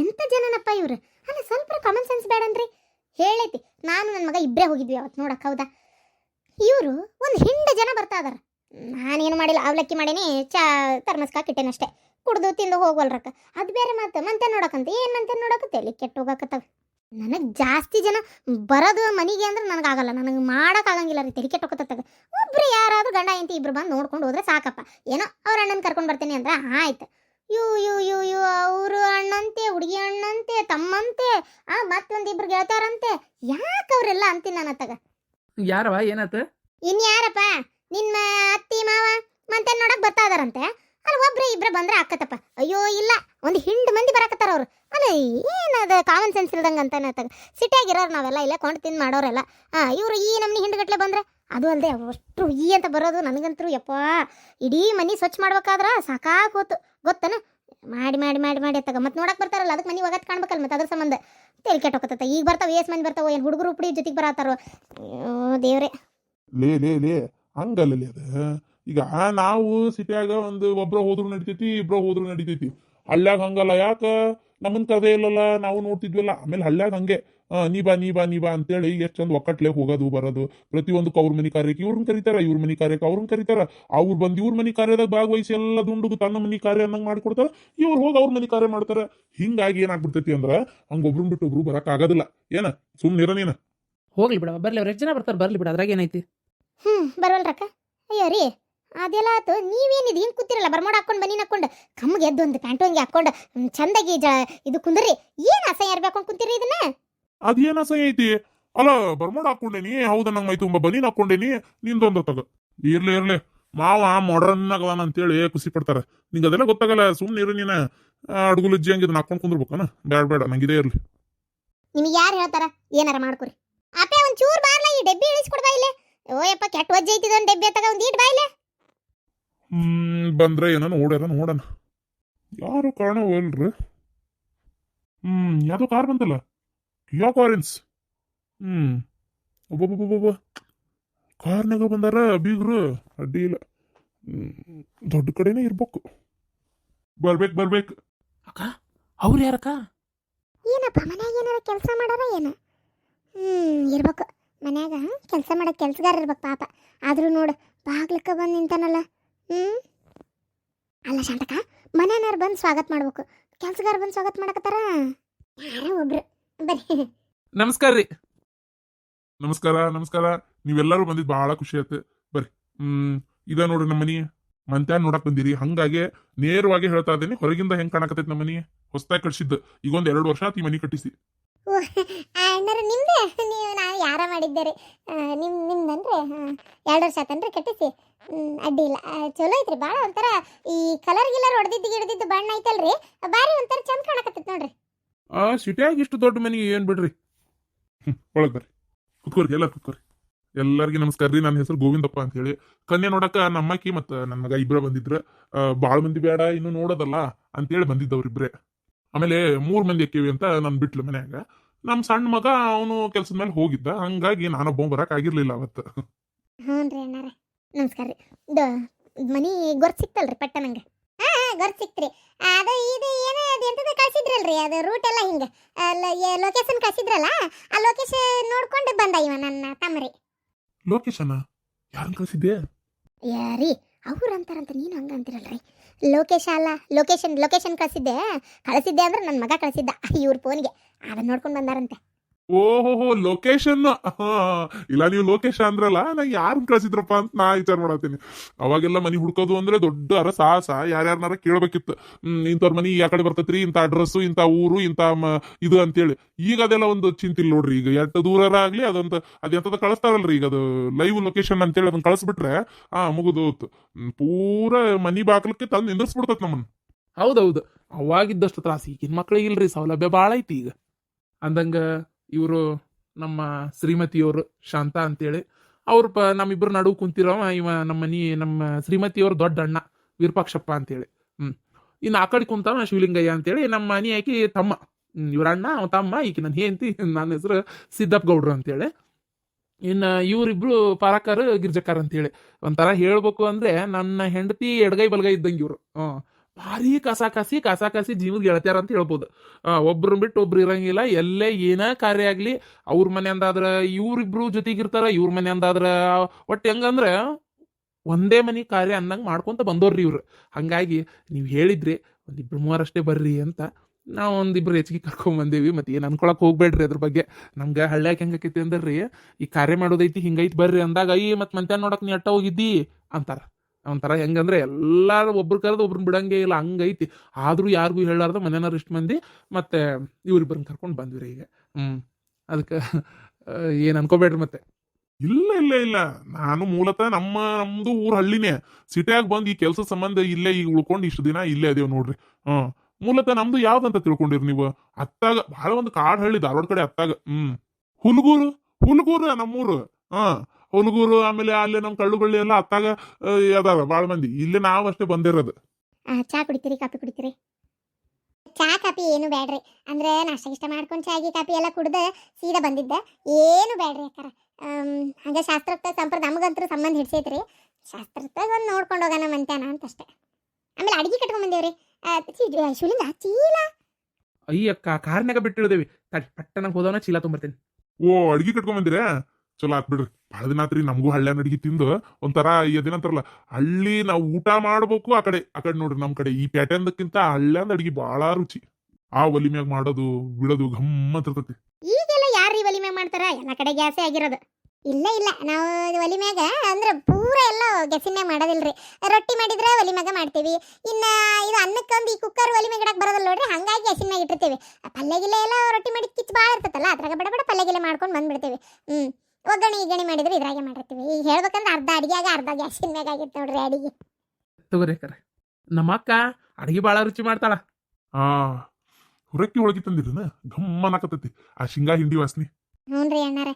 ಎಂತ ಜನನಪ್ಪ ಇವ್ರು? ಅಲ್ಲ, ಸ್ವಲ್ಪ ಕಾಮನ್ ಸೆನ್ಸ್ ಬೇಡನ್ರಿ ಹೇಳೈತಿ, ನಾನು ನನ್ನ ಮಗ ಇಬ್ಬರೇ ಹೋಗಿದ್ವಿ ಅವತ್ತು ನೋಡಕ್ಕೆ ಹೌದಾ? ಇವರು ಒಂದು ಹಿಂಡ ಜನ ಬರ್ತಾ ಇದಾರೆ. ನಾನೇನು ಮಾಡಿಲ್ಲ, ಅವಲಕ್ಕಿ ಮಾಡೇನಿ, ಚಾ ತರ್ಮಸ್ಕಾಕ್ ಇಟ್ಟೇನಷ್ಟೇ ಕುಡ್ದು, ತಿಂದು ಹೋಗ್ವಲ್ರಕ್ಕ ಅದು ಬೇರೆ ಮಾತು ಮಂತೆ ನೋಡಕಂತ, ಏನು ಮಂತೆ ನೋಡಕತ್ತೆ? ತಲೆ ಕೆಟ್ಟು ಹೋಗಕತ್ತವೆ? ನನಗೆ ಜಾಸ್ತಿ ಜನ ಬರೋದು ಮನೆಗೆ ಅಂದ್ರೆ ನನಗಾಗಲ್ಲ, ನನಗೆ ಮಾಡೋಕ್ಕಾಗಂಗಿಲ್ಲ ರೀ ಕೆಟ್ಟು ಕೆಟ್ಟೋಗತ್ತತ್ತಾಗ ಒಬ್ಬರು ಯಾರಾದರೂ ಗಂಡ ಇಂತಿ ಇಬ್ರು ಬಂದು ನೋಡ್ಕೊಂಡು ಹೋದ್ರೆ ಸಾಕಪ್ಪ. ಏನೋ ಅವ್ರ ಅಣ್ಣನ ಕರ್ಕೊಂಡು ಬರ್ತೀನಿ ಅಂದ್ರೆ ಆಯ್ತು. ಯು ಯು ಯು ಯು ಅವರು ಅಣ್ಣಂತೆ ಹುಡುಗಿ ಅಣ್ಣಂತೆ ತಮ್ಮಂತೆ ಆ ಮತ್ತೊಂದಿಬ್ರು ಗೆಳತಾರಂತೆ ಯಾಕೆ ಅವರೆಲ್ಲ ಅಂತೀನಿ ನಾನು ಅತ್ತಾಗ ಯಾರವ ಏನಾತ? ಇನ್ಯಾರಪ್ಪ? ನಿನ್ನ ಅತ್ತಿ ಮಾವ ಮತ್ತೆ ನೋಡಕ್ ಬರ್ತಾ ಇದಾರಂತೆ. ಅಲ್ಲಿ ಒಬ್ರು ಇಬ್ರು ಬಂದ್ರೆ ಆಕತ್ತಪ್ಪ. ಅಯ್ಯೋ, ಇಲ್ಲ, ಒಂದು ಹಿಂಡ್ ಮಂದಿ ಬರಾಕತ್ತಾರ ಅವ್ರು. ಅಲ್ಲ, ಏನದ ಕಾಮನ್ ಸೆನ್ಸ್ ಇಲ್ದಂಗ ಅಂತ ಸಿಟಿಯಾಗಿರೋರು ನಾವೆಲ್ಲ ಇಲ್ಲೇ ಕೊಂಡು ತಿಂದು ಮಾಡೋರೆಲ್ಲ. ಹಾ ಇವರು ಈ ನಮ್ನಿ ಹಿಂಡುಗಟ್ಲೆ ಬಂದ್ರೆ ಅದು ಅಲ್ಲದೆ ಅಷ್ಟು ಈ ಅಂತ ಬರೋದು ನನಗಂತರೂ, ಯಪ್ಪ, ಇಡೀ ಮನೆ ಸ್ವಚ್ಛ ಮಾಡ್ಬೇಕಾದ್ರೆ ಸಾಕಾಗೋತು. ಗೊತ್ತನ? ಮಾಡಿ ಮಾಡಿ ಮಾಡಿ ಮಾಡಿ ಅತ್ತಾಗ. ಮತ್ತೆ ನೋಡಕ್ ಬರ್ತಾರಲ್ಲ ಅದಕ್ಕೆ ಮನೆ ಒಗತ್ ಕಾಣ್ಬೇಕಲ್ಲ ಮತ್ತೆ ಅದ್ರ ಸಂಬಂಧ. ತೆಲ್ ಕೆಟ್ಟೋಕತ್ತ ಈಗ ಬರ್ತಾವೆ ಏಸ್ ಮಂದಿ ಬರ್ತಾವ, ಏನು ಹುಡುಗರು ಉಪಡಿ ಜೊತೆಗೆ ಬರತ್ತಾರೋ ದೇವ್ರೆ. ಲೇ ಲೇ ಲೇ, ಹಂಗಲ್ಲ ಅದ. ಈಗ ನಾವು ಸಿಟಿಯಾಗ ಒಂದು ಒಬ್ರ ಹೋದ್ರು ನಡಿತೈತಿ ಇಬ್ರ ಹೋದ್ರು ನಡಿತೈತಿ. ಹಳ್ಳ್ಯಾಗ ಹಂಗಲ್ಲ ಯಾಕ? ನಮ್ಮನ್ ಕದೇ ಇಲ್ಲಲ್ಲ ನಾವು ನೋಡ್ತಿದ್ವಲ್ಲ. ಆಮೇಲೆ ಹಳ್ಳ್ಯಾಗ ಹಂಗೆ ಆ, ನೀ ಬಾ ನೀ ಬಾ ನೀ ಬಾ ಅಂತೇಳಿ ಎಷ್ಟು ಚಂದ ಒಕ್ಕಟ್ಲೆ ಹೋಗೋದು ಬರೋದು. ಪ್ರತಿಯೊಂದಕ್ಕೂ ಅವ್ರ ಮನಿ ಕಾರ್ಯಕ್ಕೆ ಇವ್ರನ್ನ ಕರೀತಾರ ಇವ್ರ ಮನಿ ಕಾರ್ಯಕ್ಕೆ ಅವ್ರನ್ನ ಕರೀತಾರ. ಅವ್ರು ಬಂದು ಇವ್ರ ಮನಿ ಕಾರ್ಯದಾಗ ಭಾಗವಹಿಸಿ ಎಲ್ಲ ದುಂಡುಗು ತನ್ನ ಮನಿ ಕಾರ್ಯ ಅನ್ನಂಗ್ ಮಾಡ್ಕೊಡ್ತಾರ. ಇವ್ರು ಹೋಗಿ ಅವ್ರ ಮನಿ ಕಾರ್ಯ ಮಾಡ್ತಾರ. ಹಿಂಗಾಗಿ ಏನಾಗ್ಬಿಡ್ತೈತಿ ಅಂದ್ರ ಹಂಗ ಒಬ್ರನ್ ಬಿಟ್ಟು ಒಬ್ರು ಬರಕ್ ಆಗೋದಿಲ್ಲ. ಏನ? ಸುಮ್ಮನೆ ನೀನ. ಹೋಗ್ಲಿ ಬಿಡವ ಬರ್ಲಿ ಅವ್ರು ಎಷ್ಟು ಜನ ಬರ್ತಾರೆ ಬರ್ಲಿ ಬಿಡ ಅದ್ರಾಗ ಏನೈತಿ ಹ್ಞೂ ಬರವಲ್ರಕ್ಕ? ಅಯ್ಯೋ ರೀ. ಅದೆಲ್ಲ ಆತು ನೀವೇನಿದು? ಹಿಂಗೆ ಕೂತಿರಲ್ಲ? ಬರ್ಮೋಡ ಹಾಕೊಂಡು ಬನ್ನಿ ಹಾಕೊಂಡು ಕಮ್ಮಗೆ ಎದ್ದು ಒಂದು ಪ್ಯಾಂಟು ಹಂಗೆ ಹಾಕೊಂಡು ಚಂದಾಗಿ ಜ ಇದು ಕುಂದ್ರಿ. ಏನು ಅಸಹ್ಯ ಇರ್ಬೇಕು ಕುಂತಿರಿ ಇದನ್ನ? ಅದೇನ ಅಸಹ್ಯ ಐತಿ? ಅಲ್ಲ ಬರ್ಮೋಡ್ ಹಾಕೊಂಡೇನಿ ಹೌದ ನಂಗೆ ಮೈ ತುಂಬ ಬನೀನ್ ಹಾಕೊಂಡೇನಿ ನಿಂದೊಂದು ತಗ. ಇರ್ಲಿ ಇರ್ಲಿ. ಮಾವ ಮಾಡರ್ನ್ ಆಗದಾನ ಅಂತೇಳಿ ಖುಷಿ ಪಡ್ತಾರೆ. ನಿಂಗೆ ಅದೆಲ್ಲ ಗೊತ್ತಾಗಲ್ಲ ಸುಮ್ಮನೆ ಇರು ನೀನ. ಅಡ್ಗುಲಜ್ಜಿ ಹಂಗೆ ಇದನ್ನ ಹಾಕೊಂಡು ಕುಂದ್ರಬೇಕನ? ಬೇಡ ಬೇಡ ನಂಗೆ ಇದೇ ಇರ್ಲಿ. ನಿಮಗೆ ಯಾರು ಹೇಳ್ತಾರ? ಏನಾರ ಮಾಡ್ಕೊರಿ. ಅಪ್ಪ ಒಂದು ಚೂರು ಬಾರ್ಲ ಈ ಡಬ್ಬಿ ಇಳಿಸ್ಕೊಡ್ಬಾ ಇಲ್ಲೇ. ಓಯಪ್ಪ ಕೆಟ್ಟ ವಜ್ಜೆ ಐತಿದ ಒಂದು ಡಬ್ಬಿ ತಗ ಒಂದು ಈಟ್ ಬಾ ಇಲ್ಲೇ. ಹ್ಮ್ ಬಂದ್ರೆ ಏನೋ ನೋಡ್ಯಾರ ನೋಡಣ. ಯಾರು ಕಾಣವಲ್ರಿ? ಹ್ಮ್ ಯಾವ್ದೋ ಕಾರ್ ಬಂತಲ್ಲ? ಯಾವ ಕಾರಿನ್ಸ್? ಹ್ಮ್. ಒಬ್ಬೊಬ್ಬೊಬ್ಬೊಬ್ಬ. ಕಾರ್ನಾಗ ಬಂದಾರ ಬೀಗ್ರು. ಅಡ್ಡಿ ಇಲ್ಲ. ಹ್ಮ್, ದೊಡ್ಡ ಕಡೆನೇ ಇರ್ಬೇಕು. ಬರ್ಬೇಕು ಬರ್ಬೇಕು. ಅಕ್ಕ ಅವ್ರು ಯಾರಕ್ಕ? ಏನಪ್ಪ ಮನ್ಯಾಗ ಏನಾರ ಕೆಲಸ ಮಾಡಾರ ಏನು? ಹ್ಮ್ ಇರ್ಬೇಕು. ಮನ್ಯಾಗ ಕೆಲಸ ಮಾಡೋ ಕೆಲ್ಸಗಾರ ಇರ್ಬೇಕು ಪಾಪ. ಆದ್ರೂ ನೋಡು ಬಾಗ್ಲಕ್ಕ ಬಂದು ನಿಂತಾನಲ್ಲ. ಹ್ಞೂ ಅಲ್ಲ ಶಾಂತಕ ಮನೆಯವ್ರು ಬಂದು ಸ್ವಾಗತ ಮಾಡ್ಬೇಕು. ಕೆಲ್ಸಗಾರ ಬಂದು ಸ್ವಾಗತ ಮಾಡಕತ್ತಾರ? ಯಾರೋ ಒಬ್ರು. ಬನ್ನಿ. ನಮಸ್ಕಾರ ರೀ. ನಮಸ್ಕಾರ ನಮಸ್ಕಾರ. ನೀವೆಲ್ಲರೂ ಬಂದಿದ್ದು ಬಹಳ ಖುಷಿ ಆಯ್ತು. ಬರ್ರಿ. ಹ್ಮ್ ಇದ ನೋಡ್ರಿ ನಮ್ಮ ಮನಿ. ಮಂತ್ಯಾನ್ ನೋಡಕ್ ಬಂದಿರಿ. ಹಂಗಾಗಿ ನೇರವಾಗಿ ಹೇಳ್ತಾ ಇದ್ದೀನಿ. ಹೊರಗಿಂದ ಹೆಂಗ್ ಕಾಣಕತ್ತೈತಿ ನಮ್ಮ ಮನಿ? ಹೊಸದಾಗಿ ಕಟ್ಸಿದ್ದು ಈಗ ಒಂದ್ ಎರಡು ವರ್ಷ ಆತ್ ಈ ಮನಿ ಕಟ್ಟಿಸಿ. ಅಣ್ಣರು ನಿಮ್ದೆ? ನೀವು ನಾವು ಯಾರ ಮಾಡಿದ್ದೇರಿ ನಿಮ್ ನಿಮ್ದನ್ರಿ? ಎರಡು ವರ್ಷ ಆತನ್ರಿ ಕಟ್ಟಿಸಿ? ಅಡ್ಡಿ ಇಲ್ಲ. ಚಲೋ ಐತ್ರಿ. ಭಾಳ ಒಂಥರ ಈ ಕಲರ್ ಗಿಲರ್ ಹೊಡೆದಿದ್ದು ಗಿಡದಿದ್ದು ಬಣ್ಣ ಐತಲ್ರಿ? ಬಾರಿ ಒಂಥರ ಚಂದ ಕಾಣಕತ್ತೈತಿ ನೋಡ್ರಿ. ಆ ಸಿಟಿಯಾಗ ಇಷ್ಟು ದೊಡ್ಡ ಮನೆಗೆ ಏನು ಬಿಡ್ರಿ? ಒಳಗೆ ಬರ್ರಿ. ಕುತ್ಕೋರಿ ಎಲ್ಲ ಕುತ್ಕೋರಿ. ಎಲ್ಲರಿಗೂ ನಮಸ್ಕಾರ ರೀ. ನನ್ನ ಹೆಸರು ಗೋವಿಂದಪ್ಪ ಅಂತ ಹೇಳಿ. ಕನ್ಯೆ ನೋಡಕ ನಮ್ಮ ಅಕ್ಕಿ ಮತ್ತ ನನ್ನ ಮಗ ಇಬ್ಬರೇ ಬಂದಿದ್ರ. ಭಾಳ ಮಂದಿ ಬೇಡ ಇನ್ನು ನೋಡೋದಲ್ಲ ಅಂತೇಳಿ ಬಂದಿದ್ದವ್ರಿಬ್ರೆ ಆಮೇಲೆ ಮೂರು ಮಂದಿ ಅಕ್ಕಿವಿ ಅಂತ ನನ್ ಬಿಟ್ಲು ಮನ್ಯಾಗ. ನಮ್ಮ ಸಣ್ಣ ಮಗ ಅವನು ಕೆಲ್ಸದ ಮೇಲೆ ಹೋಗಿದ್ದ. ಹಂಗಾಗಿ ನಾನೊಬ್ಬ ಬರಕ್ ಆಗಿರ್ಲಿಲ್ಲ ಅವತ್ತು. ಹ್ಞೂ ರೀ ನಮಸ್ಕಾರ ರೀ. ಇದು ಮನಿ ಗೊರ್ ಸಿಕ್ತಲ್ರಿ ಪಟ್ಟ ನಂಗೆ ಹಾಂ ಗೊರ್ ಗೊರ್ತ್ ಸಿಕ್ತ್ರಿ. ಅದು ಇದು ಏನೋ ಅದು ಎಂತದ ಕಳ್ಸಿದ್ರಲ್ರಿ? ಅದು ರೂಟ್ ಎಲ್ಲ ಹಿಂಗೆ. ಲೊಕೇಶನ್ ಕಳ್ಸಿದ್ರಲ್ಲ? ಆ ಲೊಕೇಶನ್ ನೋಡ್ಕೊಂಡು ಬಂದ ಇವ ನನ್ನ ತಮ್ಮರಿ. ಲೊಕೇಶನ್ ಯಾರು ಕಳ್ಸಿದ್ದೆ? ಯಾರಿ ಅವ್ರು ಅಂತಾರಂತ ನೀನು ಹಂಗ ಅಂತಿರಲ್ರಿ? ಲೋಕೇಶ ಅಲ್ಲ ಲೊಕೇಶನ್ ಲೊಕೇಶನ್ ಕಳ್ಸಿದ್ದೆ. ಕಳಿಸಿದ್ದೆ ಅಂದ್ರೆ ನನ್ನ ಮಗ ಕಳಿಸಿದ್ದ. ಇವ್ರ ಫೋನ್ಗೆ ಅದನ್ನ ನೋಡ್ಕೊಂಡು ಬಂದಾರಂತೆ. ಓಹೋ ಲೊಕೇಶನ್ ಇಲ್ಲ, ನೀವು ಲೊಕೇಶನ್ ಅಂದ್ರಲ್ಲ, ನಾ ಯಾರನ್ನ ಕಳ್ಸಿದ್ರಪ್ಪ ಅಂತ ನಾ ವಿಚಾರ ಮಾಡತ್ತೀನಿ. ಅವಾಗೆಲ್ಲ ಮನಿ ಹುಡ್ಕೋದು ಅಂದ್ರೆ ದೊಡ್ಡ ಅರ ಸಾಹಸ ಯಾರ್ಯಾರನಾರ ಕೇಳ್ಬೇಕಿತ್ತು. ಇಂಥವ್ರ ಮನಿ ಯಾ ಕಡೆ ಬರ್ತೈತ್ರಿ, ಇಂಥ ಅಡ್ರೆಸ್ ಇಂಥ ಊರು, ಇಂಥ ಇದು ಅಂತೇಳಿ. ಈಗ ಅದೆಲ್ಲ ಒಂದು ಚಿಂತಿಲ್ಲ ನೋಡ್ರಿ, ಈಗ ಎಷ್ಟು ದೂರರ ಆಗ್ಲಿ ಅದಂತ ಅದೆಂತದ ಕಳಿಸ್ತಾರಲ್ರಿ, ಈಗ ಅದು ಲೈವ್ ಲೊಕೇಶನ್ ಅಂತೇಳಿ ಅದನ್ನ ಕಳಿಸ್ಬಿಟ್ರೆ, ಆ, ಮುಗಿದು ಪೂರ ಮನಿ ಬಾಕ್ಲಕ್ಕೆ ತಂದು ನಿಂದ್ರಿಸ್ಬಿಡ್ತೈತ್ ನಮ್ಮನ್ನ. ಹೌದೌದು. ಅವಾಗಿದ್ದಷ್ಟು ತ್ರಾಸ ಈಗಿನ ಮಕ್ಳಿಗಿಲ್ರಿ ಸೌಲಭ್ಯ ಭಾಳ ಐತಿ ಈಗ. ಅಂದಂಗ ಇವರು ನಮ್ಮ ಶ್ರೀಮತಿಯವರು ಶಾಂತ ಅಂತೇಳಿ. ಅವ್ರು ಪ ನಮ್ಮಿಬ್ಬರು ನಡುವು ಕುಂತಿರವ ಇವ ನಮ್ಮ ಮನಿ ನಮ್ಮ ಶ್ರೀಮತಿಯವ್ರ ದೊಡ್ಡ ಅಣ್ಣ ವಿರೂಪಾಕ್ಷಪ್ಪ ಅಂತೇಳಿ. ಹ್ಮ್. ಇನ್ನು ಆ ಕಡೆ ಕುಂತಾವ ಶಿವಲಿಂಗಯ್ಯ ಅಂತೇಳಿ. ನಮ್ಮ ಮನಿ ಆಕಿ ತಮ್ಮ. ಹ್ಮ್, ಇವ್ರ ಅಣ್ಣ ಅವ ತಮ್ಮ ಈಕಿ ನನ್ನ ಹೆಂಡತಿ ನನ್ನ ಹೆಸರು ಸಿದ್ದಪ್ಪ ಗೌಡ್ರು ಅಂತೇಳಿ. ಇನ್ನು ಇವರಿಬ್ರು ಪರಕರು ಗಿರ್ಜಕರ್ ಅಂತೇಳಿ. ಒಂಥರ ಹೇಳ್ಬೇಕು ಅಂದ್ರೆ ನನ್ನ ಹೆಂಡತಿ ಎಡಗೈ ಬಲಗೈ ಇದ್ದಂಗೆ ಇವ್ರು. ಹ್ಮ್. ಭಾರಿ ಕಸಾಕಸಿ ಕಸಾಕಸಿ ಜೀವದ ಗೆಳತ್ಯಾರ ಅಂತ ಹೇಳ್ಬೋದು. ಒಬ್ರು ಬಿಟ್ಟು ಒಬ್ರು ಇರಂಗಿಲ್ಲ, ಎಲ್ಲೇ ಏನ ಕಾರ್ಯ ಆಗಲಿ, ಅವ್ರ ಮನೆ ಅಂದಾದ್ರ ಇವ್ರಿಬ್ರು ಜೊತೆಗಿರ್ತಾರ, ಇವ್ರ ಮನೆ ಅಂದಾದ್ರ ಒಟ್ಟು ಹೆಂಗಂದ್ರೆ ಒಂದೇ ಮನೆ ಕಾರ್ಯ ಅಂದಂಗ ಮಾಡ್ಕೊಂತ ಬಂದೋರ್ರಿ ಇವ್ರು. ಹಂಗಾಗಿ ನೀವು ಹೇಳಿದ್ರಿ, ಒಂದಿಬ್ರು ಮೂವರಷ್ಟೇ ಬರ್ರಿ ಅಂತ ನಾವು ಒಂದಿಬ್ರು ಹೆಚ್ಚಿಗೆ ಕರ್ಕೊಂಡ್ ಬಂದೇವಿ ಮತ್ತೆ ಏನು ಅನ್ಕೊಳಕ್ ಹೋಗ್ಬೇಡ್ರಿ ಅದ್ರ ಬಗ್ಗೆ. ನಮ್ಗೆ ಹಳ್ಳ್ಯಾಕ ಹೆಂಗಕೈತಿ ಅಂದ್ರಿ, ಈ ಕಾರ್ಯ ಮಾಡೋದೈತಿ ಹಿಂಗೈತಿ ಬರ್ರಿ ಅಂದಾಗ, ಅಯ್ಯ ಮತ್ತೆ ಮಂತ್ಯಾನ ನೋಡಕ್ ನೀ ಅಟ್ಟ ಹೋಗಿದ್ದಿ? ಅಂತಾರ. ಒಂಥರ ಹೆಂಗಂದ್ರೆ ಎಲ್ಲಾರು ಒಬ್ರು ಕರೆದು ಒಬ್ರನ್ನ ಬಿಡಂಗೆ ಇಲ್ಲ, ಹಂಗೈತಿ. ಆದ್ರೂ ಯಾರಿಗೂ ಹೇಳಾರ್ದ ಮನೆಯವ್ರು ಇಷ್ಟು ಮಂದಿ, ಮತ್ತೆ ಇವ್ರಿಬ್ಬರನ್ನ ಕರ್ಕೊಂಡು ಬಂದ್ವಿ ಈಗ. ಹ್ಮ್. ಅದಕ್ಕೆ ಏನ್ ಅನ್ಕೋಬೇಡ್ರಿ ಮತ್ತೆ. ಇಲ್ಲ ಇಲ್ಲ ಇಲ್ಲ. ನಾನು ಮೂಲತಃ ನಮ್ಮ, ನಮ್ದು ಊರ್ ಹಳ್ಳಿನೇ. ಸಿಟಿಯಾಗ ಬಂದ್ ಈ ಕೆಲಸ ಸಂಬಂಧ ಇಲ್ಲೇ ಈಗ ಉಳ್ಕೊಂಡು ಇಷ್ಟು ದಿನ ಇಲ್ಲೇ ಅದೇವ್ ನೋಡ್ರಿ. ಹ್ಮ್ ಮೂಲತಃ ನಮ್ದು ಯಾವ್ದಂತ ತಿಳ್ಕೊಂಡಿರಿ ನೀವು? ಅತ್ತಾಗ ಬಹಳ ಒಂದು ಕಾಡ್ ಹಳ್ಳಿ ಧಾರವಾಡ ಕಡೆ ಅತ್ತಾಗ. ಹ್ಮ್. ಹುಲ್ಗೂರು ಹುಲ್ಗೂರು ನಮ್ಮೂರು. ಹಾ. ಹುಲ್ಗೂರು ಆಮೇಲೆ ಅಲ್ಲಿ ನಮ್ಮ ಕಳ್ಳುಗಳ್ಳಿ ಎಲ್ಲ ಅತ್ತಾಗ ಅದಾವ ಬಾಳ ಮಂದಿ. ಇಲ್ಲಿ ನಾವು ಅಷ್ಟೇ ಬಂದಿರೋದು. ಆ, ಚಾ ಕುಡಿತೀರಿ ಕಾಫಿ ಕುಡಿತೀರಿ? ಚಾ ಕಾಫಿ ಏನು ಬೇಡ್ರಿ ಅಂದ್ರೆ ನಾಷ್ಟ ಇಷ್ಟ ಮಾಡ್ಕೊಂಡು ಚಾಗಿ ಕಾಫಿ ಎಲ್ಲ ಕುಡ್ದು ಸೀದಾ ಬಂದಿದ್ದೆ. ಏನು ಬೇಡ್ರಿ ಅಕ್ಕಾರ. ಹಂಗೆ ಶಾಸ್ತ್ರೋಕ್ತ ಸಂಪ್ರದ ನಮಗಂತೂ ಸಂಬಂಧ ಹಿಡ್ಸೈತ್ರಿ. ಶಾಸ್ತ್ರೋಕ್ತಾಗ ಒಂದು ನೋಡ್ಕೊಂಡು ಹೋಗೋಣ ಮಂತ್ಯಾನ ಅಂತಷ್ಟೇ. ಆಮೇಲೆ ಅಡಿಗೆ ಕಟ್ಕೊಂಡ್ ಬಂದೇವ್ರಿ. ಚೀಲ. ಅಯ್ಯಕ್ಕ ಕಾರ್ನಾಗ ಬಿಟ್ಟಿಡ್ದೇವಿ ತಡಿ ಪಟ್ಟಣಕ್ಕೆ ಹೋದವನ ಚೀಲ ತೊಂಬರ್ತೀನಿ ಓ ಅಡಿಗೆ ಕಟ್ಕೊಂಡ್ ಬಂದಿರಾ? ಚಲೋ ಆತ್ ಬಿಡ್ರಿ. ಬಹಳ ದಿನ ಆತ್ರಿ ನಮಗೂ ಹಳ್ಳ್ಯಾನ ಅಡ್ಗಿ ತಿಂದು ಒಂಥರ ಅದೇನಂತಾರಲ್ಲ ಹಳ್ಳಿ ನಾವು ಊಟ ಮಾಡ್ಬೇಕು ಆ ಕಡೆ ಆ ಕಡೆ ನೋಡ್ರಿ ನಮ್ ಕಡೆ. ಈ ಪ್ಯಾಟರ್ನ್ದಕ್ಕಿಂತ ಅಂದ ಅಡಿಗೆ ಬಹಳ ರುಚಿ. ಆ ಒಲಿ ಮ್ಯಾಗ ಮಾಡೋದು, ಬಿಡೋದು ಗಮ್ಮತ್ ಇರ್ತೈತಿ. ಈಗೆಲ್ಲ ಯಾರು ಒಲಿ ಮ್ಯಾಗ ಮಾಡ್ತಾರ? ಎಲ್ಲ ಕಡೆ ಗ್ಯಾಸೇ ಆಗಿರೋದು. ಇಲ್ಲ ಇಲ್ಲ. ನಾವು ಒಲಿ ಮ್ಯಾಗ ಅಂದ್ರೆ ಪೂರ ಎಲ್ಲ ಗ್ಯಾಸಿನ ಮ್ಯಾಗ ಮಾಡೋದಿಲ್ರಿ. ರೊಟ್ಟಿ ಮಾಡಿದ್ರೆ ಒಲಿ ಮ್ಯಾಗ ಮಾಡ್ತೀವಿ. ಇನ್ನ ಇದು ಅನ್ನಕ್ಕೊಂದು ಈ ಕುಕ್ಕರ್ ಒಲಿ ಮ್ಯಾಗ ಇಡಕ್ ಬರೋದಿಲ್ಲ ನೋಡ್ರಿ, ಹಂಗಾಗಿ ಗ್ಯಾಸಿನ ಮ್ಯಾಗ ಇಟ್ಟಿರ್ತೀವಿ. ಪಲ್ಯ ಗಿಲ್ಲ ಎಲ್ಲ ರೊಟ್ಟಿ ಮಾಡಿ ಕಿಚ್ಚು ಭಾಳ ಇರ್ತೈತಲ್ಲ, ಅದ್ರಾಗ ಬಡ ಬಡ ಪಲ್ಯ ಗಿಲ್ಲ ಮಾಡ್ಕೊಂಡು ಬಂದ್ಬಿಡ್ತೀವಿ. ಹ್ಮ್. ಒಗ್ಗರಣೆ ಈಗಣಿ ಮಾಡಿದ್ರೆ ಇದ್ರಾಗೆ ಮಾಡಿರ್ತೀವಿ. ಈಗ ಹೇಳ್ಬೇಕಂದ್ರೆ ಅರ್ಧ ಅಡಿಗೆಯಾಗ ಅರ್ಧ ಗ್ಯಾಸಿನ ಮ್ಯಾಗ ಆಗಿತ್ತು ನೋಡ್ರಿ ಅಡಿಗೆ. ತಗೋರಿ ಕರೆ ನಮ್ಮ ಅಕ್ಕ ಅಡಿಗೆ ಭಾಳ ರುಚಿ ಮಾಡ್ತಾಳ. ಆ ಹುರಕ್ಕಿ ಹೋಳಿಗೆ ತಂದಿರನ ಗಮ್ಮನ್ ಆಕತೈತಿ ಆ ಶೇಂಗಾ ಹಿಂಡಿ ವಾಸನಿ. ಹ್ಞೂ ರೀ ಅಣ್ಣಾರ.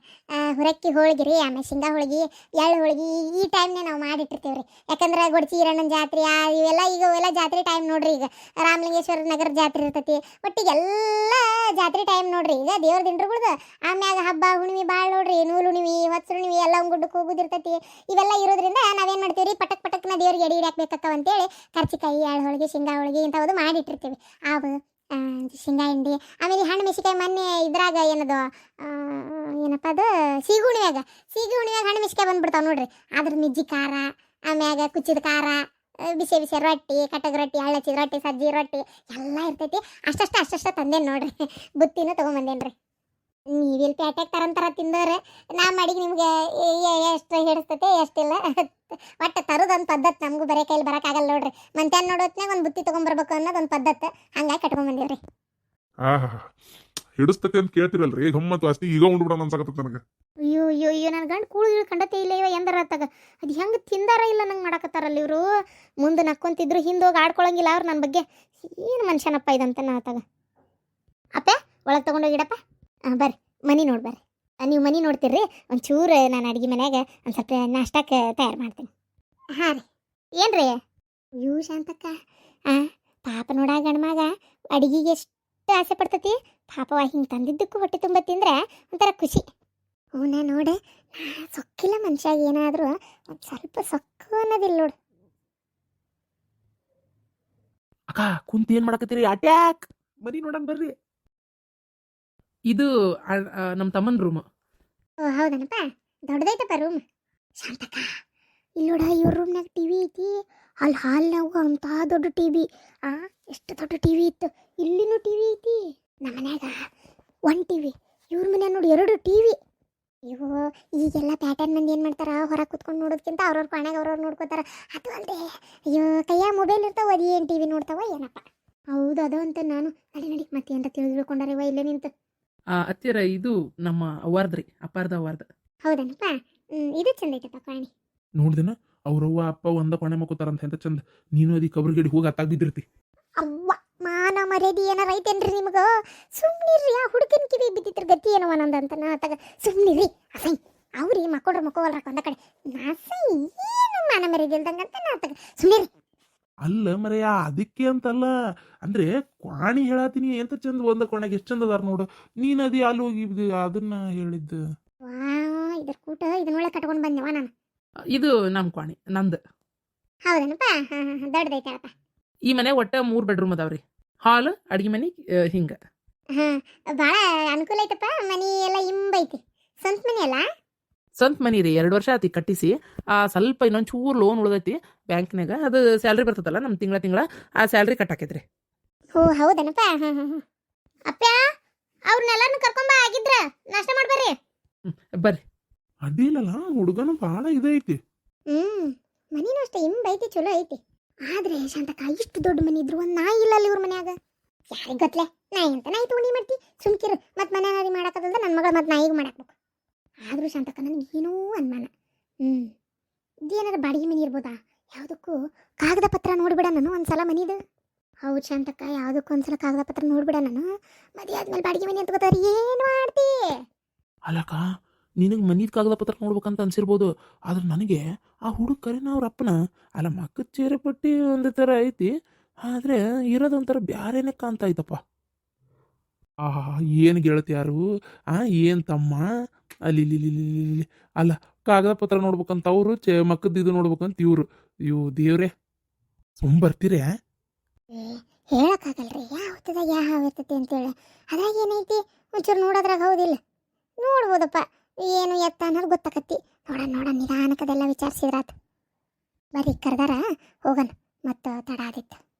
ಹುರಕ್ಕಿ ಹೋಳಿಗೆ ರೀ ಆಮೇಲೆ ಶೇಂಗಾ ಹೋಳಿಗೆ ಎಳ್ಳು ಹೋಳಿಗೆ ಈ ಟೈಮ್ನೇ ನಾವು ಮಾಡಿಟ್ಟಿರ್ತೀವಿ ರೀ. ಯಾಕಂದ್ರೆ ಗೊಡ್ಚಿ ಈರಣ್ಣನ ಜಾತ್ರೆ ಆ ಇವೆಲ್ಲ ಈಗ ಇವೆಲ್ಲ ಜಾತ್ರೆ ಟೈಮ್ ನೋಡ್ರಿ ಈಗ. ರಾಮಲಿಂಗೇಶ್ವರ ನಗರ ಜಾತ್ರೆ ಇರ್ತೈತಿ. ಒಟ್ಟಿಗೆಲ್ಲ ಜಾತ್ರೆ ಟೈಮ್ ನೋಡ್ರಿ ಈಗ. ದೇವ್ರ ದಿಂಡ್ರುಗಳ್ದು ಆಮ್ಯಾಗ ಹಬ್ಬ ಹುಣ್ಣಿಮೆ ಭಾಳ ನೋಡ್ರಿ. ನೂಲು ಹುಣ್ಣಿಮೆ ಹೊಸ ಹುಣ್ಣಿಮೆ ಎಲ್ಲ ಗುಡ್ಡಕ್ಕೆ ಹೋಗೋದಿರ್ತೈತಿ. ಇವೆಲ್ಲ ಇರೋದ್ರಿಂದ ನಾವೇನು ಮಾಡ್ತೀವಿ ರೀ? ಪಟಕ್ ಪಟಕ್ನ ದೇವ್ರಿಗೆ ಎಡಿ ಹಾಕ್ಬೇಕಕ್ಕ ಅಂತೇಳಿ ಕರ್ಚಿಕಾಯಿ ಎಳ್ಳು ಹೋಳಿಗೆ ಶೇಂಗಾ ಹೋಳಿಗೆ ಇಂಥವದು ಮಾಡಿಟ್ಟಿರ್ತೀವಿ. ಆ, ಶೇಂಗಾ ಹಿಂಡಿ. ಆಮೇಲೆ ಹಣ್ಣು ಮೆಣಸಿಕಾಯಿ ಮೊನ್ನೆ ಇದ್ರಾಗ ಏನದು ಏನಪ್ಪ ಅದು ಸೀಗಿ ಹುಣ್ಣಿಮ್ಯಾಗ ಸೀಗಿ ಹುಣ್ಣಿಮ್ಯಾಗ ಹಣ್ಣು ಮಿಸ್ಕೆ ಬಂದ್ಬಿಡ್ತಾವೆ ನೋಡ್ರಿ. ಅದ್ರ ನಿಜ್ಜಿ ಖಾರ, ಆಮ್ಯಾಗ ಕುಚ್ಚಿದ ಖಾರ ಬಿಸಿ ಬಿಸಿ ರೊಟ್ಟಿ, ಕಟಗ ರೊಟ್ಟಿ, ಹಳ್ಳಚ್ಚಿದ ರೊಟ್ಟಿ ಸಜ್ಜಿ ರೊಟ್ಟಿ, ಎಲ್ಲ ಇರ್ತೈತಿ. ಅಷ್ಟಷ್ಟು, ಅಷ್ಟಷ್ಟ ತಂದೇನು ನೋಡ್ರಿ. ಬುತ್ತಿನೂ ತೊಗೊಂಬಂದೇನ್ರಿ. ನೀವಿಲ್ಲಿ ಪ್ಯಾಟ್ಯಾಗ ತರಂತರ ತಿಂದವ್ರೆ. ನಾ ಮಾಡಿಗೆ ನಿಮ್ಗೆ ಎಷ್ಟು ಹಿಡಿಸ್ತೈತೆ ಎಷ್ಟಿಲ್ಲ. ಒಟ್ಟು ತರೋದೊಂದು ಪದ್ಧತಿ ನಮಗೂ ಬರೀ ಕೈಲಿ ಬರೋಕ್ಕಾಗಲ್ಲ ನೋಡ್ರಿ. ಮಂತ್ಯಾನ್ ನೋಡೋತ್ನಾಗ ಒಂದು ಬುತ್ತಿ ತೊಗೊಂಬರ್ಬೇಕು ಅನ್ನೋದು ಒಂದು ಪದ್ಧತಿ. ಹಂಗಾಗಿ ಕಟ್ಕೊಂಬಂದಿವ್ರಿ ಆಹಾ ಹಿಡಿಸ್ತತಿ ಅಂತ ಕೇಳ್ತಿರಲ್ರಿ. ಗಮ್ಮತ್ ವಾಸನಿ. ಈಗ ಉಂಡ್ಬಿಡೋಣ ಅನ್ಸಕತ್ತ ನನಗೆ. ಅಯ್ಯೋ ಅಯ್ಯೋ ಅಯ್ಯೋ ನನ್ನ ಗಂಡು ಕೂಳು ಇಳು ಕಂಡತೆ ಇಲ್ಲ ಇವ ಎಂದರ ಅತ್ತಾಗ. ಅದು ಹೆಂಗೆ ತಿಂದಾರ ಇಲ್ಲ ನಂಗೆ ಮಾಡಕತ್ತಾರಲ್ಲ ಇವರು. ಮುಂದೆ ನಕ್ಕೊಂತಿದ್ರು ಹಿಂದೆ ಹೋಗಿ ಆಡ್ಕೊಳಂಗಿಲ್ಲ ಅವ್ರು ನನ್ನ ಬಗ್ಗೆ. ಏನು ಮನುಷ್ಯನಪ್ಪ ಇದಂತ ನಾ ಆತಾಗ ಅಪ್ಪ ಒಳಗೆ ತೊಗೊಂಡೋಗಿಡಪ್ಪ ಹಾಂ ಬರ್ರಿ. ಮನಿ ನೋಡಿ ಬರ್ರಿ. ಆ, ನೀವು ಮನೆ ನೋಡ್ತೀರ್ರಿ? ಒಂಚೂರು ನಾನು ಅಡುಗೆ ಮನೆಯಾಗ ಒಂದು ಸ್ವಲ್ಪ ನಾಷ್ಟಕ್ಕೆ ತಯಾರು ಮಾಡ್ತೀನಿ. ಹಾಂ ರೀ. ಏನು ರೀ ಅಯ್ಯೋ ಶಾಂತಕ್ಕ. ಹಾಂ ಪಾಪ ನೋಡ ಗಂಡ್ಮಗ ಅಡಿಗೆಗೆ ಎಷ್ಟು ಆಸೆ ಪಡ್ತತಿ? ಪಾಪವ ಹಿಂಗೆ ತಂದಿದ್ದಕ್ಕೂ ಹೊಟ್ಟೆ ತುಂಬ ತಿಂದ್ರೆ ಒಂಥರ ಖುಷಿ. ನೋಡೆ, ನಾ ಸೊಕ್ಕಿಲ್ಲ ಮನುಷ್ಯಾಗ ಏನಾದರೂ, ಒಂದು ಸ್ವಲ್ಪ ಸೊಕ್ಕು ಅನ್ನೋದಿಲ್ಲ ನೋಡು. ಅಕ್ಕ, ಕುಂತ ಏನು ಮಾಡಕತ್ತೀರಿ? ಅಟ್ಯಾಕ್! ಬರೀ ನೋಡನ್ ಬರ್ರಿ. ಇದು ನಮ್ಮ ತಮ್ಮನ ರೂಮ್ ಹೌದನಪ್ಪ. ದೊಡ್ಡದೈತಪ್ಪ ರೂಮ್ ಶಾಂತಕ್ಕ ಇಲ್ಲಿ ನೋಡ, ಇವ್ರ ರೂಮ್ನಾಗ ಟಿ ವಿ ಐತಿ. ಅಲ್ಲಿ ನಾವು ಅಂತ ದೊಡ್ಡ ಟಿವಿ ಆ, ಎಷ್ಟು ದೊಡ್ಡ ಟಿವಿ ಇತ್ತು. ಇಲ್ಲಿನೂ ಟಿವಿ ಐತಿ. ನಮ್ಮ ಮನ್ಯಾಗ ಒನ್ ಟಿ ವಿ ಇವ್ರ ಮನ್ಯಾಗ ನೋಡಿ ಎರಡು ಟಿವಿ ಇವು ಈಗೆಲ್ಲ ಪ್ಯಾಟರ್ನ್ ಮಂದಿ ಏನು ಮಾಡ್ತಾರ? ಹೊರಗೆ ಕುತ್ಕೊಂಡು ನೋಡೋದಕ್ಕಿಂತ ಅವ್ರವ್ರ ಕೊನೆಗೆ ಅವ್ರವ್ರು ನೋಡ್ಕೋತಾರ. ಅದು ಅಲ್ಲದೆ ಅಯ್ಯೋ ಕೈಯಾಗ ಮೊಬೈಲ್ ಇರ್ತಾವ ಅದು ಏನು ಟಿ ವಿ ನೋಡ್ತಾವ ಏನಪ್ಪ. ಹೌದು, ಅದು ಅಂತ ನಾನು. ನಡಿ ನಡಿ ಮತ್ತೆ ಏನಾರ ತಿಳಿದುಕೊಂಡಾರಿವ ಇಲ್ಲೇ ನಿಂತು. ಅತ್ತಿರ ಇದು ನಮ್ಮ ಅವಾರ್ದ್ರಿ ಅಪಾರ್ದ ಅವಾರ್ದ ಹೌದನಪ್ಪ? ಇದು ಚಂದ ಐತಪ್ಪ ಕಾಣಿ. ನೋಡ್ದಿನ? ಅವ್ರವ್ವ ಅಪ್ಪ ಒಂದ ಕೊಣೆ ಮಕ್ಕೋತಾರ ಅಂತ ಎಂತ ಚಂದ. ನೀನು ಅದಿ ಕಬ್ರಗಡಿ ಹೋಗಿ ಅತ್ತಾಗ ಬಿದ್ದಿರ್ತಿ. ಅವ್ವ ಮಾನ ಮರ್ಯಾದಿ ಏನಾರ ಐತೇನ್ರಿ ನಿಮಗ? ಸುಮ್ನಿರ್ರಿ ಆ ಹುಡುಗನ ಕಿವಿ ಬಿದ್ದಿದ್ರ ಗತಿ ಏನೋ ನಂದ ಅಂತ ನಾ ಅತ್ತಾಗ ಸುಮ್ನಿರ್ರಿ ಅಸೈ ಅವ್ರಿ ಮಕ್ಕೊಡ್ರ ಮಕ್ಕೋವಲ್ರ ಒಂದ ಕಡೆ. ನಾಸೈ ಏನು ಮಾನ ಮರ್ಯಾದಿ ಇಲ್ದಂಗಂತ ನಾ ಅತ್ತಾಗ ಸುಮ್ನಿರ್ರಿ. ಅಲ್ಲ ಮರೆಯ ಅದಕ್ಕೆ ಅಂತಲ್ಲ. ಅಂದ್ರೆ ಕ್ವಾಣಿ ಹೇಳತ್ತೀನಿ ಎಂತ ಚಂದ ಒಂದ ಕೊನೆಗೆ ಎಷ್ಟು ಚಂದ ಅದಾರ ನೋಡು. ನೀನ್ ಅದಿ ಅಲ್ಲಿ ಹೋಗಿ ಅದನ್ನ ಹೇಳಿದ್ದು. ವಾ ಇದ್ರ ಕೂಟ ಕಟ್ಕೊಂಡು ಬಂದೆವ ನಾನು. ಇದು ನಮ್ಮ ಕ್ವಾಣಿ ನಂದು. ಹೌದನಪ್ಪ? ಹಾಂ ಹಾಂ ದೊಡ್ಡದೈತೆ ಈ ಮನೆ ಒಟ್ಟ ಮೂರು ಬೆಡ್ರೂಮ್ ಅದಾವ್ರಿ. ಹಾಲ್ ಅಡಿಗೆ ಮನೆ ಹಿಂಗೆ. ಹಾ ಭಾಳ ಅನುಕೂಲ ಐತಪ್ಪ ಮನಿ ಎಲ್ಲ ಇಂಬೈತಿ. ಸ್ವಂತ ಮನಿ ಅಲ್ಲ? ಸ್ವಂತ ಮನಿ ರೀ ಎರಡು ವರ್ಷ ಆತಿ ಕಟ್ಟಿಸಿ. ಆ ಸ್ವಲ್ಪ ಇನ್ನೊಂದು ಚೂರು ಲೋನ್ ಉಳ್ದೈತಿ ಬ್ಯಾಂಕ್ನಾಗ ಅದು ಸ್ಯಾಲ್ರಿ ಬರ್ತದಲ್ಲ ನಮ್ಮ ತಿಂಗಳ ತಿಂಗಳ ಆ ಸ್ಯಾಲ್ರಿ ಕಟ್ಟಾಕೈತ್ರಿ. ಓ ಹೌದನಪ್ಪ? ಹಾ ಹಾ ಹಾ. ಅಪ್ಪ ಅವ್ರನ್ನೆಲ್ಲಾನು ಕರ್ಕೊಂಬ ಆಗಿದ್ರ ನಾಷ್ಟ ಮಾಡ್ಬರ್ರಿ ಬರ್ರಿ. ಅದಿಲ್ಲಲ್ಲ ಹುಡುಗನು ಭಾಳ ಇದೈತಿ ಹ್ಮ್ ಮನಿನೂ ಅಷ್ಟೇ ಇಂಬೈತಿ ಚಲೋ ಐತಿ. ಆದ್ರೆ ಶಾಂತಕ ಇಷ್ಟು ದೊಡ್ಡ ಮನಿ ಇದ್ರು ಒಂದ್ ನಾಯಿ ಇಲ್ಲ ಅಲ್ಲಿ ಇವ್ರ ಮನ್ಯಾಗ. ಯಾರಿಗ್ ಗೊತ್ತಲೆ ನಾಯಿ ಅಂತ ನಾಯಿ ತಗೊಂಡಿ ಮಾಡ್ತಿ. ಸುಮ್ಕಿರು ಮತ್ ಮನೆ ನಾರಿ ಮಾಡಕತ್ತಂದ್ರೆ ನನ್ನ ಮಗಳ ಮತ್ ನಾಯಿಗ್ ಮಾಡಾಕ್ಬೇಕು ಆದ್ರೂ ಶಾಂತಕ್ಕ, ನನಗೆ ಏನೋ ಅನುಮಾನ ಹ್ಞೂ ಇದೇನಾರ ಬಾಡಿಗೆ ಮನೆ ಇರ್ಬೋದಾ? ಯಾವುದಕ್ಕೂ ಕಾಗದ ಪತ್ರ ನೋಡಿಬಿಡ ನಾನು ಒಂದ್ಸಲ ಮನಿದು. ಹೌದು ಶಾಂತಕ್ಕ, ಯಾವುದಕ್ಕೂ ಒಂದ್ಸಲ ಕಾಗದ ಪತ್ರ ನೋಡಿಬಿಡ ನಾನು. ಮದುವೆ ಆದ್ಮೇಲೆ ಬಾಡಿಗೆ ಮನೆ ಅಂತ ಗೊತ್ತಾರ ಏನು ಮಾಡ್ತಿ? ಅಲ್ಲಕ್ಕ, ನಿನಗೆ ಮನಿದ ಕಾಗದ ಪತ್ರ ನೋಡ್ಬೇಕಂತ ಅನ್ಸಿರ್ಬೋದು. ಆದ್ರೆ ನನಗೆ ಆ ಹುಡುಗ ಕರೆನ ಅವ್ರ ಅಪ್ಪನ ಅಲ್ಲ ಮಕ್ಕ ಚೇರೆ ಪಟ್ಟಿ ಒಂದು ಥರ ಐತಿ. ಆದರೆ ಇರೋದೊಂಥರ ಬ್ಯಾರೇನೆ ಕಾಣ್ತಾ ಐತಪ್ಪ ಆಹಾ, ಏನು ಗೆಳತಿಯಾರು ಆ, ಏನು ತಮ್ಮ? ಅಲ್ಲಿ. ಅಲ್ಲ, ಕಾಗದ ಪತ್ರ ನೋಡ್ಬೇಕಂತ ಅವರು, ಚೇ ಮಕ್ಕದ ಇದು ನೋಡ್ಬೇಕಂತ ಇವರು. ಇವು ದೇವ್ರೆ. ಸುಮ್ ಬರ್ತೀರೇ? ಹೇಳಕ್ಕಾಗಲ್ರಿ. ಯಾವ ಹೊತ್ತದಾಗ ಯಾವ ಇರ್ತೈತಿ ಅಂತೇಳಿ. ಅದ್ರಾಗ ಏನೈತಿ? ಒಂಚೂರು ನೋಡೋದ್ರಾಗ ಹೌದಿಲ್ಲ. ನೋಡ್ಬೋದಪ್ಪ. ಏನು ಎತ್ತ ಅನ್ನೋದು ಗೊತ್ತಾಕತ್ತಿ. ನೋಡ ನೋಡ, ನಿಧಾನಕ್ಕದೆಲ್ಲ ವಿಚಾರಿಸಿದ್ರಾತ. ಬರೀ ಕರ್ದಾರ ಹೋಗಣ ಮತ್ತು ತಡ ಆದಿತ್ತು.